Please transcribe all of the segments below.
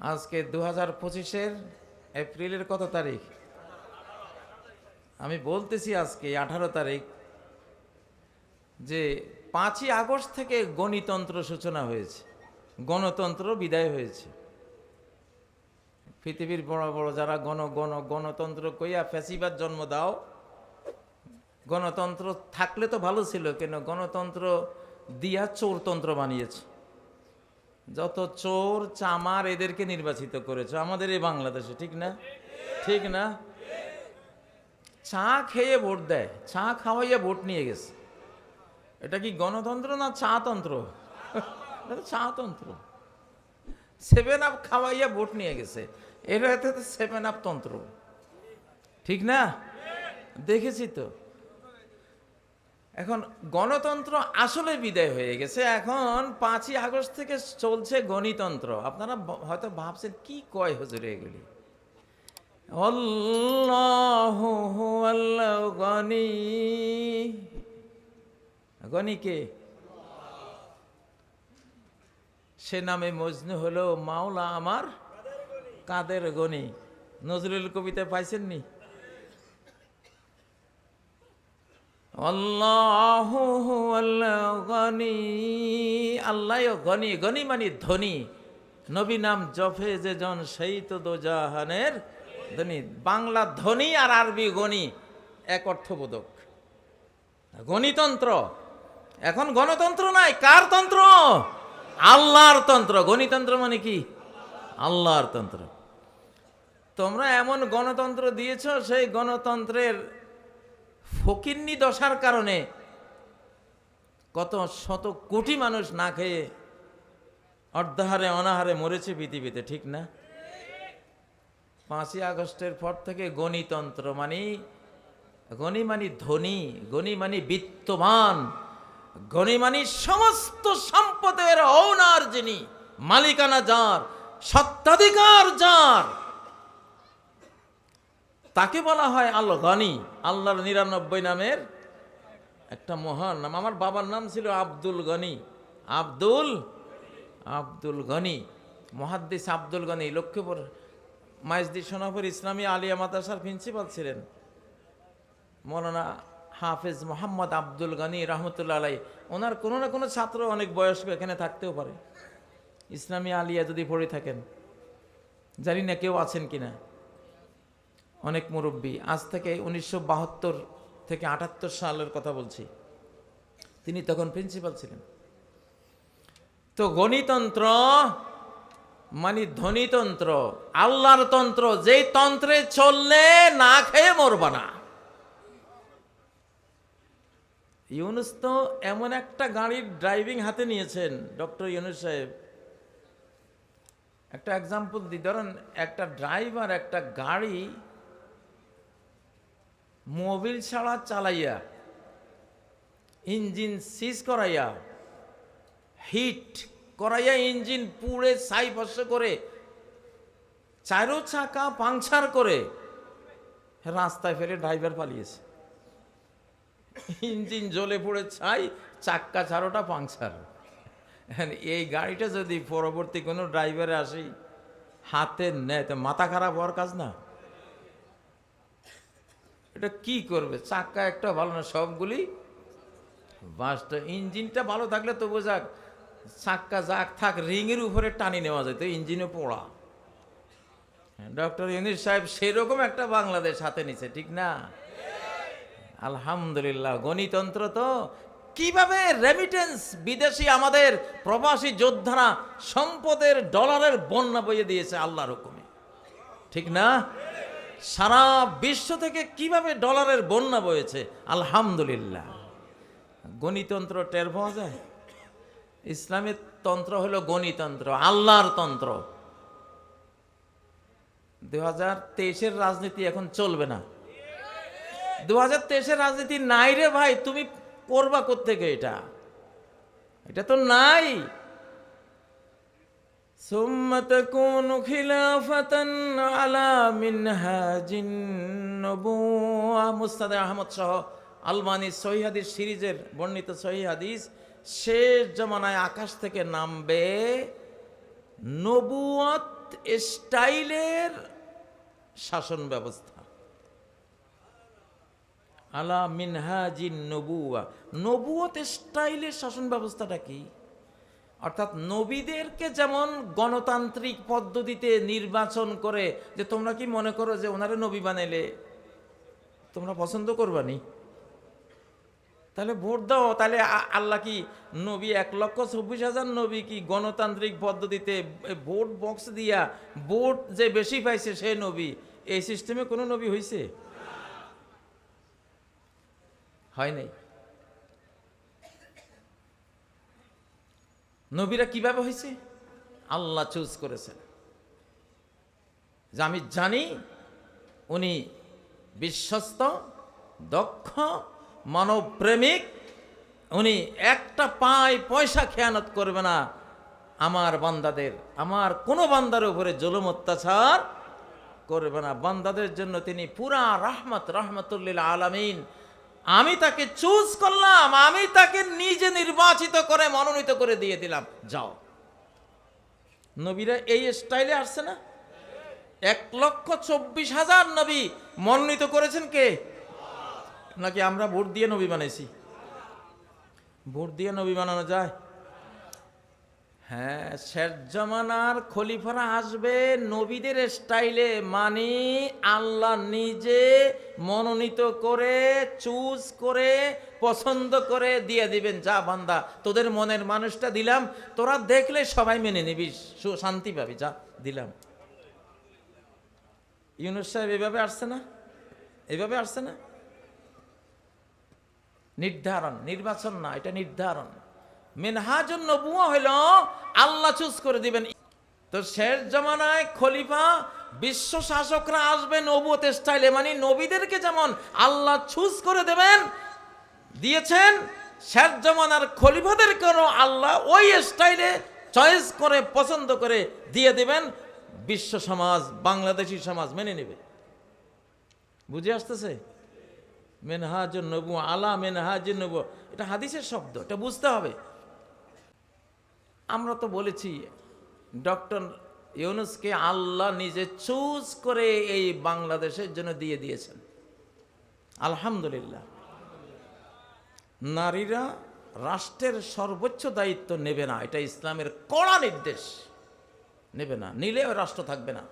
আজকে দু হাজার পঁচিশের এপ্রিলের কত তারিখ? আমি বলতেছি আজকে আঠারো তারিখ যে পাঁচই আগস্ট থেকে গণিতন্ত্র সূচনা হয়েছে, গণতন্ত্র বিদায় হয়েছে। পৃথিবীর বড় বড় যারা গণ গণ গণতন্ত্র কইয়া ফ্যাসিবাদ জন্ম দাও, গণতন্ত্র থাকলে তো ভালো ছিল কেন গণতন্ত্র দিয়া চোরতন্ত্র বানিয়েছে। যত চোর, চামার এদেরকে নির্বাচিত করেছে, আমাদের এই বাংলাদেশে, ঠিক না? ঠিক না? চা খেয়ে ভোট দেয়, চা খাওয়াইয়া ভোট নিয়ে গেছে। এটা কি গণতন্ত্র না চাতন্ত্র? এটা তো চাতন্ত্র। সেভেন আপ খাওয়াইয়া ভোট নিয়ে গেছে। এটা সেভেন আপ তন্ত্র। ঠিক না? দেখেছি তো। এখন গণতন্ত্র আসলে বিদায় হয়ে গেছে। এখন পাঁচই আগস্ট থেকে চলছে গণিতন্ত্র। আপনারা হয়তো ভাবছেন, কি কয় হুজুরে এগুলি? গনি কে? সে নামে মজনু হলো মাওলা আমার কাদের গনি? নজরুল কবিতা পাইছেননি? আল্লাহ গনি গনি মানে ধনী। নবী নাম জফে যে জন সেই তো দোজাহানের ধনী। বাংলা ধনী আর আরবি গনি, এক অর্থবোধক। গণিতন্ত্র, এখন গণতন্ত্র নাই, কার তন্ত্র? আল্লাহর তন্ত্র। গণিতন্ত্র মানে কি? আল্লাহর তন্ত্র। তোমরা এমন গণতন্ত্র দিয়েছ, সেই গণতন্ত্রের ফকিন্নি দশার কারণে কত শত কোটি মানুষ না খেয়ে অর্ধাহারে, অনাহারে মরেছে পৃথিবীতে, ঠিক না? পাঁচই আগস্টের পর থেকে গণিতন্ত্র মানে গণি মানে ধনী, গণি মানে বিত্তমান গণি মানে সমস্ত সম্পদের ওনার যিনি, মালিকানা যার, সত্ত্বাধিকার যার তাকে বলা হয় আল গনি, আল্লাহর নিরানব্বই নামের একটা মহান নাম। আমার বাবার নাম ছিল আব্দুল গনি। আব্দুল আব্দুল গনি। মহাদ্দিস আব্দুল গনি, লক্ষ্মীপুর মাইজদি সোনাপুর ইসলামী আলিয়া মাদ্রাসার প্রিন্সিপাল ছিলেন। মৌলানা হাফেজ মোহাম্মদ আব্দুল গনি রহমতুল্লাহ আলাই ওনার কোনো না কোনো ছাত্র অনেক বয়স্ক এখানে থাকতেও পারে। ইসলামী আলিয়া যদি পড়ে থাকেন, জানি না কেউ আছেন কিনা। অনেক মুরব্বী। আজ থেকে উনিশশো বাহাত্তর থেকে আটাত্তর সালের কথা বলছি। তিনি তখন প্রিন্সিপাল ছিলেন। তো গণিতন্ত্র মানে ধনীতন্ত্র আল্লাহর তন্ত্র। যেই তন্ত্রে চললে না খেয়ে মরবা না। ইউনুস তো এমন একটা গাড়ির ড্রাইভিং হাতে নিয়েছেন, ডক্টর ইউনুস সাহেব। একটা এক্সাম্পল দিই ধরেন একটা ড্রাইভার একটা গাড়ি মোবিল ছাড়া চালাইয়া, ইঞ্জিন সিজ করাইয়া হিট করাইয়া ইঞ্জিন পুড়ে ছাই ফসে করে, চারো চাকা পাংচার করে রাস্তায় ফেলে ড্রাইভার পালিয়েছে। ইঞ্জিন জ্বলে পড়ে ছাই, চাক্কা ছাড়োটা পাংচার। এই গাড়িটা যদি পরবর্তী কোনো ড্রাইভারে আসি হাতে নেয় তো মাথা খারাপ হওয়ার কাজ না। এটা কি করবে? চাক্কা একটা ভালো না, সবগুলি বাসটা ইঞ্জিনটা ভালো থাকলে তো বোঝাক চাক্কা যাক থাক, রিংয়ের উপরে টানি নেওয়া যায়, তো ইঞ্জিনে পোড়া। ডক্টর ইউনিস সাহেব সেরকম একটা বাংলাদেশ হাতে নিছে, ঠিক না? আলহামদুলিল্লাহ, গণিতন্ত্র তো কীভাবে রেমিটেন্স বিদেশি আমাদের প্রবাসী যোদ্ধারা সম্পদের ডলারের বন্যা বইয়ে দিয়েছে আল্লাহর হুকুমে, ঠিক না? সারা বিশ্ব থেকে কীভাবে ডলারের বন্যা বয়েছে? আলহামদুলিল্লাহ। গণিতন্ত্র টের পাওয়া যায়? ইসলামের তন্ত্র হলো গণিতন্ত্র, আল্লাহর তন্ত্র। দু হাজার তেইশের রাজনীতি এখন চলবে না। দু হাজার তেইশের রাজনীতি নাই রে ভাই, তুমি করবা কোথেকে এটা? এটা তো নাই। ثم تكون خلافة على منهاج النبوة মুস্তাদ আহমদ সহ আলমানি সহি হাদিস সিরিজের বর্ণিত সহি হাদিস শেষ জমানায় আকাশ থেকে নামবে নবুয়ত স্টাইলের শাসন ব্যবস্থা আলা মিনহাজিন নবুয়া নবুয়ত স্টাইলের শাসন ব্যবস্থাটা কি অর্থাৎ নবীদেরকে যেমন গণতান্ত্রিক পদ্ধতিতে নির্বাচন করে, যে তোমরা কি মনে করো যে ওনারে নবী বানাইলে? তোমরা পছন্দ করবানি তাহলে ভোট দাও, তাহলে আল্লাহ কি নবী এক লক্ষ চব্বিশ হাজার নবী কি গণতান্ত্রিক পদ্ধতিতে ভোট বক্স দিয়া ভোট যে বেশি পাইছে সে নবী? এই সিস্টেমে কোনো নবী হয়েছে হয় নাই। নবীরা কীভাবে হয়েছে? আল্লাহ চুজ করেছেন। যে আমি জানি, উনি বিশ্বস্ত, দক্ষ, মানবপ্রেমিক, উনি একটা পায় পয়সা খেয়ানত করবে না। আমার বান্দাদের, আমার কোনো বান্দার উপরে জুলুম অত্যাচার করবে না। বান্দাদের জন্য তিনি পুরা রাহমত রহমতুল্লিল আলামিন আমি তাকে চুজ করলাম, আমি তাকে নিজে নির্বাচিত করে মনোনীত করে দিয়ে দিলাম। যাও। নবীরা এই স্টাইলে আসছে না? এক লক্ষ চব্বিশ হাজার নবী মনোনীত করেছেন কে? নাকি আমরা ভোট দিয়ে নবী বানাইছি? ভোট দিয়ে নবী বানানো যায়? হ্যাঁ শেষ জমানার খলিফারা আসবে নবীদের স্টাইলে মানে আল্লাহ নিজে মনোনীত করে, চুজ করে, পছন্দ করে দিয়ে দিবেন, যা বান্দা, তোদের মনের মানুষটা দিলাম, তোরা দেখলে সবাই মেনে নিবি সু- শান্তি পাবি, যা, দিলাম। ইউনুস সাহেব এভাবে আসছে না? এভাবে আসছে না? নির্ধারণ, নির্বাচন না, এটা নির্ধারণ। মেনহাজুন নবুয়া হইল, আল্লাহ চুজ করে দিবেন। তো শেষ জমানায় খলিফা, বিশ্ব শাসকরা আসবে নবুয়ত স্টাইলে মানে নবীদেরকে যেমন আল্লাহ চুজ করে দেবেন, দিয়েছেন, শেষ জমানার খলিফাদেরকেও আল্লাহ ওই স্টাইলে চয়েস করে, পছন্দ করে দিয়ে দিবেন। বিশ্ব সমাজ, বাংলাদেশি সমাজ মেনে নেবে। বুঝে আসতেছে? মেনহাজ নবু আলা মেনহাজ নবু এটা হাদিসের শব্দ, এটা বুঝতে হবে। আমরা তো বলেছি, ডক্টর ইউনুসকে আল্লাহ নিজে চুজ করে এই বাংলাদেশের জন্য দিয়ে দিয়েছেন। আলহামদুলিল্লাহ। নারীরা রাষ্ট্রের সর্বোচ্চ দায়িত্ব নেবে না, এটা ইসলামের কড়া নির্দেশ। নেবে না নিলেও রাষ্ট্র থাকবে না।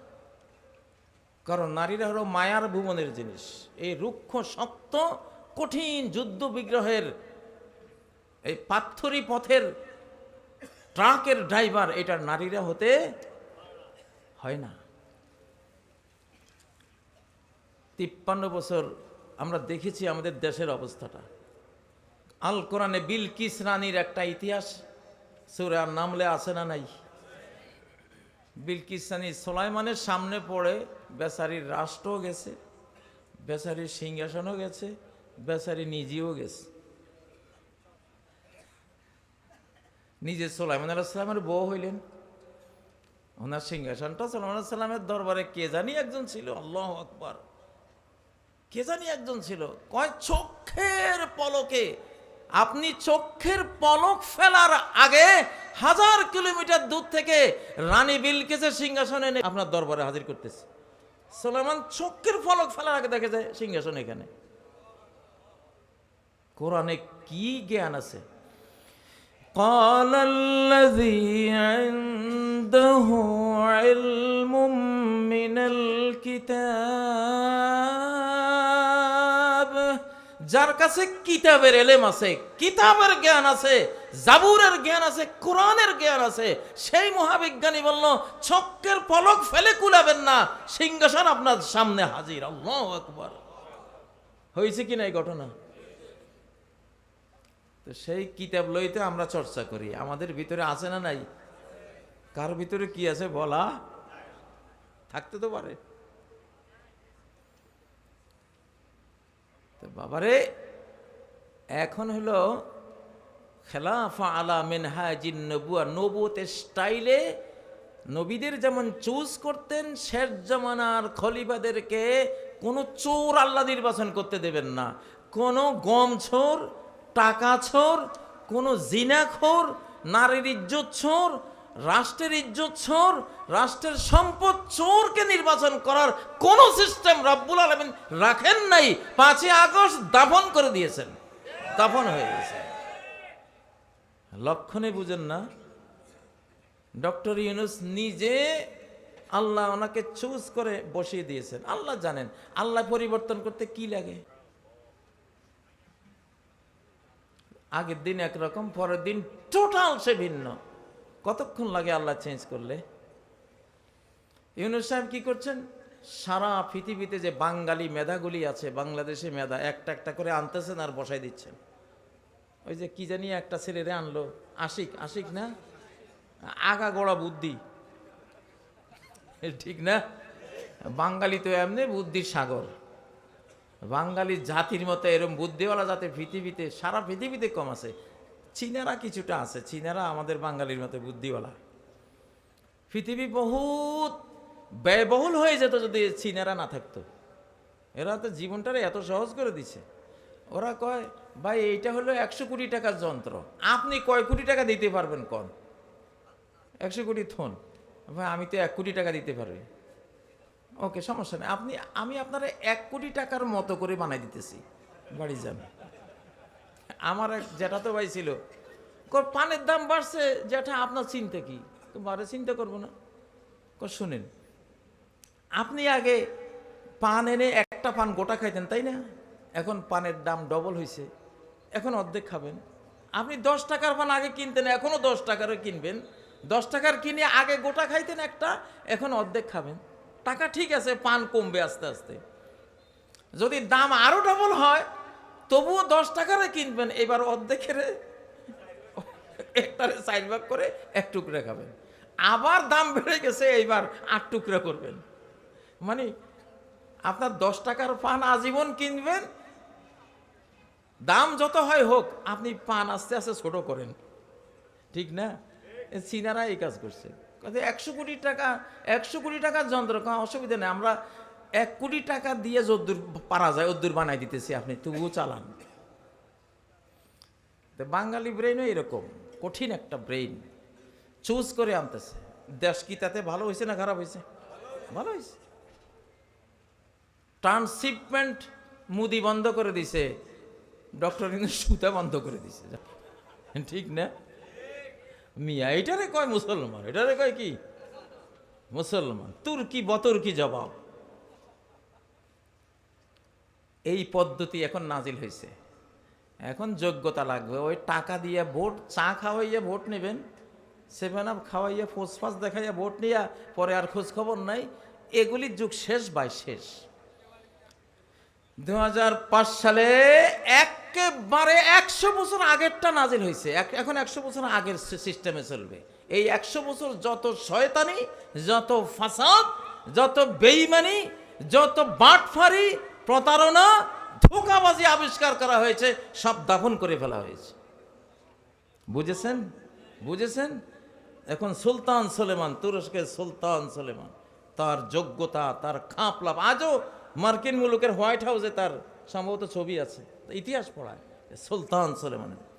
কারণ নারীরা হলো মায়ার ভুবনের জিনিস। এই রুক্ষ, শক্ত, কঠিন যুদ্ধ বিগ্রহের, এই পাথরি পথের ট্রাকের ড্রাইভার এটার নারীরা হতে হয় না। তিপ্পান্ন বছর আমরা দেখেছি আমাদের দেশের অবস্থাটা। আল কোরআনে বিলকিস রানীর একটা ইতিহাস, সুরার নামলে আছে না নাই? বিলকিসানি সোলাইমানের সামনে পড়ে বেচারির রাষ্ট্রও গেছে, বেচারির সিংহাসনও গেছে, বেচারি নিজেও গেছে। নিজে সোলাইমান আলাইসালামের বউ হইলেন। ওনার সিংহাসনটা সোলাইমান সাল্লামের দরবারে কে জানি একজন ছিল, আল্লাহ আকবার। কে জানি একজন ছিল। কয়, চোখের পলকে। আপনি চোখের পলক ফেলার আগে হাজার কিলোমিটার দূর থেকে রানী বিলকেসের সিংহাসনে আপনার দরবারে হাজির করতেছে। সোলেমান চোখের পলক ফেলার আগে দেখে যায় সিংহাসন এখানে। কোরআনে কি জ্ঞান আছে? قال الذي عنده علم من الكتاب যার কাছে কিতাবের এলেম আছে কিতাবের জ্ঞান আছে জাবুরের জ্ঞান আছে কোরআনের জ্ঞান আছে সেই মহাবিজ্ঞানী বলল চক্কের পলক ফেলে কুলাবেন না সিংহাসন আপনার সামনে হাজির আল্লাহ আকবার হয়েছে কিনা এই ঘটনা তো সেই কিতাব লইতে আমরা চর্চা করি। আমাদের ভিতরে আছে না নাই? কার ভিতরে কি আছে বলা? থাকতে তো পারে। বাবারে, এখন হলো খেলাফা আলা মেনহাজিন নবুয়া নবুত স্টাইলে নবীদের যেমন চুজ করতেন, শেষ জমানার খলিফাদেরকে কোনো চোর আল্লাহ নির্বাচন করতে দেবেন না। কোনো গম ছোর টাকা ছোর কোনো জিনাখোর, নারীর ইজ্জত ছোর রাষ্ট্রের ইজ্জত চোর রাষ্ট্রের সম্পদ চোরকে নির্বাচন করার কোন সিস্টেম রব্বুল আলমিন রাখেন নাই, পাঁচই আগস্ট দাফন করে দিয়েছেন। দাফন হয়ে গেছে। লক্ষণে বুঝেন না। ডক্টর ইউনুস নিজে আল্লাহ ওনাকে চুজ করে বসিয়ে দিয়েছেন। আল্লাহ জানেন, আল্লাহ পরিবর্তন করতে কি লাগে? আগের দিন একরকম, পরের দিন টোটাল সে ভিন্ন। কতক্ষণ লাগে আল্লাহ চেঞ্জ করলে? ইউনুস সাহেব কি করছেন? সারা পৃথিবীতে যে বাঙালি মেধাগুলি আছে, বাংলাদেশে মেধা, একটা একটা করে আনতেছেন আর বসাই দিচ্ছেন। ওই যে কি জানি একটা ছেলেরে আনলো, আশিক আশিক না? আগা গোড়া বুদ্ধি। ঠিক না? বাঙালি তো এমনি বুদ্ধির সাগর। বাঙালি জাতির মতো এরম বুদ্ধিওয়ালা জাতি পৃথিবীতে, সারা পৃথিবীতে কম আছে। চীনারা কিছুটা আছে, চীনারা আমাদের বাঙালির মতো বুদ্ধিওয়ালা। পৃথিবী বহুত ব্যয়বহুল হয়ে যেত যদি চীনারা না থাকতো। এরা তো জীবনটারে এত সহজ করে দিছে। ওরা কয়, ভাই, এইটা হলো একশো কোটি টাকার যন্ত্র। আপনি কয় কোটি টাকা দিতে পারবেন কন? একশো কোটি থন। ভাই, আমি তো এক কোটি টাকা দিতে পারি। ওকে, সমস্যা নেই। আপনি, আমি আপনারা এক কোটি টাকার মতো করে বানাই দিতেছি। বাড়ি যান। আমার এক জ্যাঠা তো ভাই ছিল। পানের দাম বাড়ছে। জ্যাঠা, আপনার চিন্তা কি? তো বারে চিন্তা করব না। শুনেন। আপনি আগে পান এনে একটা পান গোটা খাইতেন, তাই না? এখন পানের দাম ডবল হয়েছে এখন অর্ধেক খাবেন। আপনি দশ টাকার পান আগে কিনতেন এখনও দশ টাকারও কিনবেন। দশ টাকার কিনে আগে গোটা খাইতেন একটা, এখন অর্ধেক খাবেন। টাকা ঠিক আছে, পান কমবে আস্তে আস্তে। যদি দাম আরও ডবল হয়, তবুও দশ টাকারে কিনবেন, এবার অর্ধেকের একটারে সাইড ভাগ করে এক টুকরা খাবেন। আবার দাম বেড়ে গেছে, এইবার আট টুকরা করবেন। মানে আপনার দশ টাকার পান আজীবন কিনবেন, দাম যত হয় হোক, আপনি পান আস্তে আস্তে ছোট করেন। ঠিক না? এ চীনারা এই কাজ করছে। একশো কোটি টাকা, একশো কোটি টাকার যন্ত্র, কোনো অসুবিধা নেই। আমরা এক কোটি টাকা দিয়ে যদ্দূর পারা যায়, অদ্দূর বানাই দিতেছি আপনি, তবুও চালান। বাঙালি ব্রেনও এরকম, কঠিন একটা ব্রেইন চুজ করে আনতেছে। দেশ কি তাতে ভালো হয়েছে না খারাপ হয়েছে ভালো হয়েছে ট্রান্সশিপমেন্ট মুদি বন্ধ করে দিছে, ডক্টর কিন্তু সুতা বন্ধ করে দিছে। ঠিক না? মিয়া, এটারে কয় মুসলমান? এটারে কয় কি? মুসলমান। তুর্কি বতর্কি জবাব। এই পদ্ধতি এখন নাজিল হয়েছে এখন যোগ্যতা লাগবে। ওই টাকা দিয়ে ভোট, চা খাওয়াইয়া ভোট নেবেন, সেভেন আপ খাওয়াইয়া, ফোসফাস দেখাইয়া ভোট নিয়া, পরে আর খোঁজ খবর নাই। এগুলির যুগ শেষ বাই শেষ। দু হাজার পাঁচ সালে একেবারে একশো বছর আগেরটা নাজিল হয়েছে। এখন একশো বছর আগের সিস্টেমে চলবে। এই একশো বছর যত শয়তানি, যত ফাসাদ, যত বেইমানি যত বাটফারি, প্রতারণা, ধোকাবাজি আবিষ্কার করা হয়েছে, সব দাফন করে ফেলা হয়েছে। বুঝেছেন? বুঝেছেন? এখন সুলতান সোলেমান তুরস্কের সুলতান সোলেমান, তার যোগ্যতা, তার খাপলাপ আজও মার্কিন মুলুকের হোয়াইট হাউসে তার সম্ভবত ছবি আছে। ইতিহাস পড়ায় সুলতান সোলেমানের।